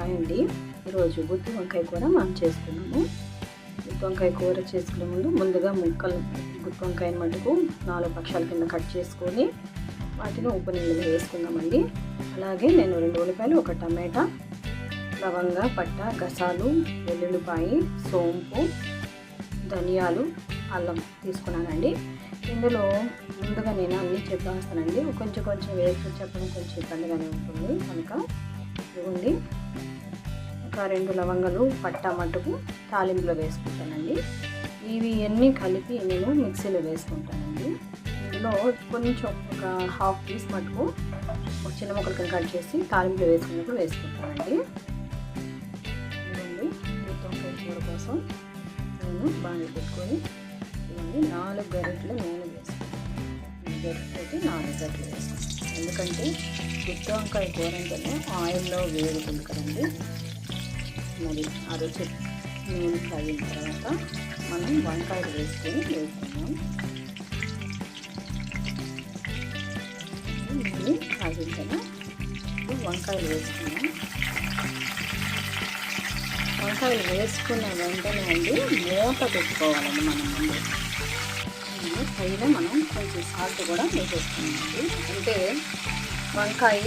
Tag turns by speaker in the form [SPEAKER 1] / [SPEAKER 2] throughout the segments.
[SPEAKER 1] Hi అండి ఈరోజు గుత్తి వంకాయ కూర మనం చేసుకున్నాము. గుత్తి వంకాయ కూర చేసుకునే ముందు ముందుగా ముక్కలు గుత్తి వంకాయ మటుకు నాలుగు పక్షాల కింద కట్ చేసుకొని వాటిని ఉప్పు నీళ్ళు వేసుకుందామండి. అలాగే నేను రెండు ఉల్లిపాయలు ఒక టమాటా లవంగ పట్ట గసాలు వెల్లుల్లిపాయి సోంపు ధనియాలు అల్లం తీసుకున్నానండి. ఇందులో ముందుగా నేను అన్నీ చెప్పేస్తానండి కొంచెం కొంచెం వేసుకుని చెప్పడం కొంచెం ఇబ్బందిగానే ఉంటుంది కనుక ఇదిగోండి ఒక రెండు లవంగలు పట్టా మట్టుకు తాలింపులో వేసుకుంటానండి. ఇవి అన్నీ కలిపి నేను మిక్సీలో వేసుకుంటానండి. ఇందులో కొంచెం ఒక హాఫ్ పీస్ మటుకు ఒక చిన్న ముక్కలు కట్ చేసి తాలింపులో వేసుకున్నప్పుడు వేసుకుంటానండి. మొత్తం కూర కోసం నేను బాగా పెట్టుకొని ఇవన్నీ నాలుగు గరిటెలు నేను గరిటెతోటి నానబెట్టి గరిటెలు ఎందుకంటే గుత్తి వంకాయ కూర అంటేనే ఆయిల్లో వేడుతుంది కదండి. మరి ఆ రుచి నూనె తగిన తర్వాత మనం వంకాయలు వేసుకొని వేసుకున్నాం నూనె తాగిన వంకాయలు వేసుకున్నాం వంకాయలు వేసుకున్న వెంటనే అండి మూత పెట్టుకోవాలండి మనం ముందు. పైన మనం కొంచెం సాల్ట్ కూడా వేసేస్తున్నామండి అంటే వంకాయ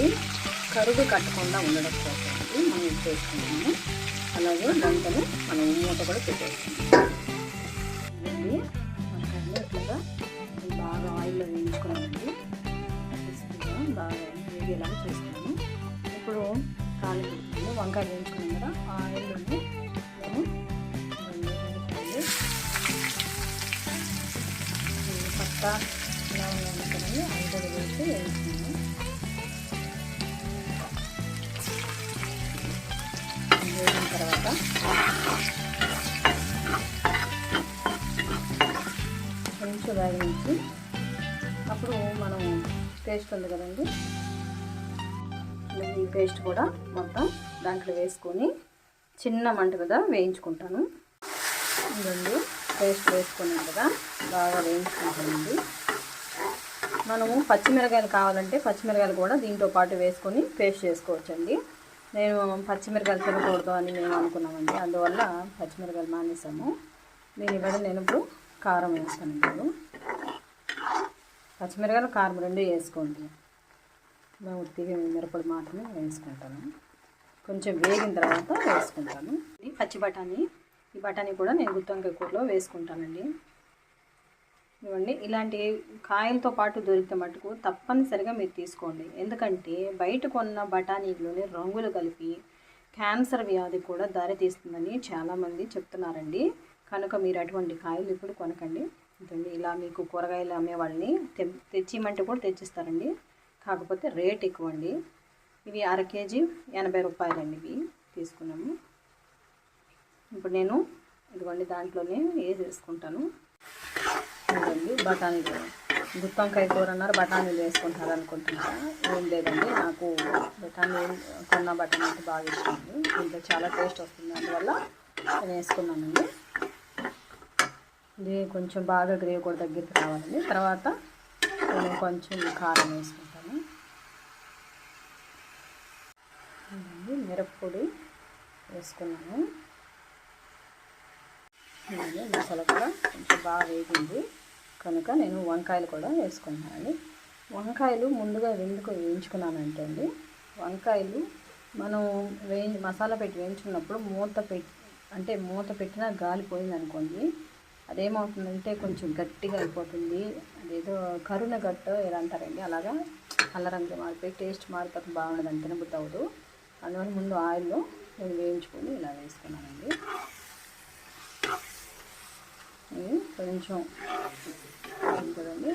[SPEAKER 1] కరుగు కట్టకుండా ఉండడం కోసం అండి మనం ఇది చేసుకున్నాము. అలాగే దాంట్లో మనం మూత కూడా పెట్టేస్తున్నాం వంకాయలు ఇట్లాగా బాగా ఆయిల్లో వేయించుకున్నామండి. క్రిస్పీగా బాగా వేగేలాగా చేస్తాము ఇప్పుడు కాలు వంకాయ వేయించుకున్నాం కదా ఆయిల్లోనే నేను పక్క ఇలా ఉన్నాను కదండి అవి కూడా వేసి వేయించుకున్నాను వేసిన తర్వాత కొంచెం వేగించి అప్పుడు మనం పేస్ట్ ఉంది కదండి. ఈ పేస్ట్ కూడా మొత్తం దాంట్లో వేసుకొని చిన్న మంట కదా వేయించుకుంటాను. ఇదండి పేస్ట్ వేసుకున్నాం కదా బాగా వేయించుకుంటామండి మనము పచ్చిమిరకాయలు కావాలంటే పచ్చిమిరకాయలు కూడా దీంతో పాటు వేసుకొని పేస్ట్ చేసుకోవచ్చండి. నేను పచ్చిమిరకాయలు తినకూడదు అని మేము అనుకున్నామండి అందువల్ల పచ్చిమిరకాయలు మానేసాము దీని బట్టి నేను ఇప్పుడు కారం వేస్తాను ఇప్పుడు పచ్చిమిరకాయలు కారం రెండు వేసుకోండి. మేము ఉత్తిగా మిరపడి మాత్రమే వేసుకుంటాను. కొంచెం వేగిన తర్వాత వేసుకుంటాను. పచ్చి బఠానీ బఠానీ కూడా నేను గుత్తొంకాయ కూరలో వేసుకుంటానండి. ఇవ్వండి ఇలాంటి కాయలతో పాటు దొరికితే మటుకు తప్పనిసరిగా మీరు తీసుకోండి. ఎందుకంటే బయట కొన్న బఠానీలోని రంగులు కలిపి క్యాన్సర్ వ్యాధి కూడా దారితీస్తుందని చాలామంది చెప్తున్నారండి. కనుక మీరు అటువంటి కాయలు ఇప్పుడు కొనకండి. ఇదండి ఇలా మీకు కూరగాయలు అమ్మే వాళ్ళని తె తెచ్చిమంటే కూడా తెచ్చిస్తారండి. కాకపోతే రేట్ ఎక్కువ అండి ఇవి అర కేజీ ఎనభై రూపాయలండి ఇవి తీసుకున్నాము. ఇప్పుడు నేను ఇదిగోండి దాంట్లోనే వేసేసుకుంటాను ఇదండి బఠానీలు. గుత్తంకాయ కూర అన్నారు బఠానీలు వేసుకుంటారు అనుకుంటున్నారా ఏం లేదండి నాకు బఠానీ కొన్న బఠానీ అంటే బాగా ఇష్టం. దీంట్లో చాలా టేస్ట్ వస్తుంది. అందువల్ల నేను వేసుకున్నానండి ఇది కొంచెం బాగా గ్రేవీ కూడా దగ్గరికి రావాలండి. తర్వాత నేను కొంచెం కారం వేసుకుంటాను. మిరప్పొడి వేసుకున్నాను. అలాగే మసాలా కూడా కొంచెం బాగా వేగింది. కనుక నేను వంకాయలు కూడా వేసుకున్నాను వంకాయలు ముందుగా ఎందుకు వేయించుకున్నానంటే అండి వంకాయలు మనం వేయి మసాలా పెట్టి వేయించుకున్నప్పుడు మూత పెట్టి అంటే మూత పెట్టినా గాలి పోయింది అనుకోండి అదేమవుతుందంటే కొంచెం గట్టిగా అయిపోతుంది. అదేదో కరుణ గట్టు ఎలా అంటారండి. అలాగా కలరంగా మారిపోయి టేస్ట్ మారిపోతే బాగుండదు అని తినబుద్ధి అవ్వదు. అందువల్ల ముందు ఆయిల్లో నేను వేయించుకొని ఇలా వేసుకున్నానండి ఇది కొంచెం కదండి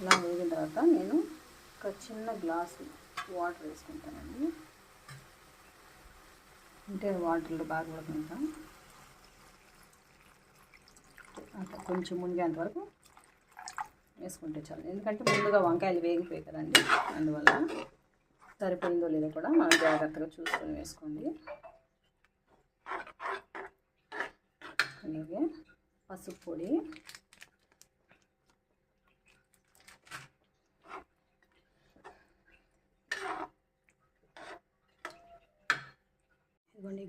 [SPEAKER 1] ఇలా వేగిన తర్వాత నేను ఒక చిన్న గ్లాసు వాటర్ వేసుకుంటానండి. అంటే వాటర్లో బాగా ఉడకుంటాం కొంచెం మునిగేంత వరకు వేసుకుంటే చాలు. ఎందుకంటే ముందుగా వంకాయలు వేగిపోయాయి కదండి. అందువల్ల సరిపోయిందో లేదో కూడా మనం జాగ్రత్తగా చూసుకొని వేసుకోండి. అలాగే పసుపు పొడి.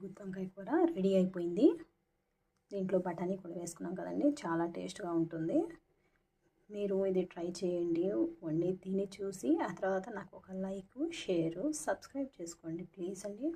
[SPEAKER 1] గుత్తి వంకాయ కూర రెడీ అయిపోయింది. దీంట్లో బఠానీ కూడా వేసుకున్నాం కదండి చాలా టేస్ట్గా ఉంటుంది. మీరు ఇది ట్రై చేయండి వండి తిని చూసి ఆ తర్వాత నాకు ఒక లైక్ షేరు సబ్స్క్రైబ్ చేసుకోండి ప్లీజ్ అండి.